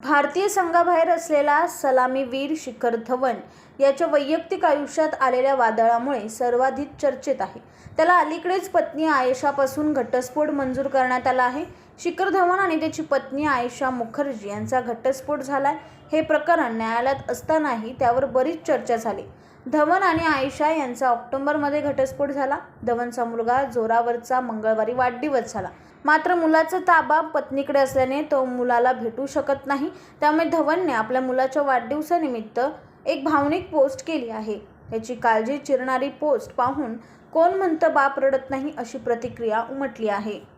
भारतीय संघाबाहेर असलेला सलामीवीर शिखर धवन याच्या वैयक्तिक आयुष्यात आलेल्या वादळामुळे सर्वाधिक चर्चेत आहे. त्याला अलीकडेच पत्नी आयशापासून घटस्फोट मंजूर करण्यात आला आहे. शिखर धवन आणि त्याची पत्नी आयशा मुखर्जी यांचा घटस्फोट झालाय. हे प्रकरण न्यायालयात असतानाही त्यावर बरीच चर्चा झाली. धवन आणि आयशा यांचा ऑक्टोबरमध्ये घटस्फोट झाला. धवनचा मुलगा जोरावरचा मंगळवारी वाढदिवस झाला. मात्र मुलाचा ताबा पत्नीकडे असल्याने तो मुलाला भेटू शकत नाही. त्यामुळे धवनने आपल्या मुलाच्या वाढदिवसानिमित्त एक भावनिक पोस्ट केली आहे. याची काळजी चिरणारी पोस्ट पाहून कोण म्हणतं बाप रडत नाही अशी प्रतिक्रिया उमटली आहे.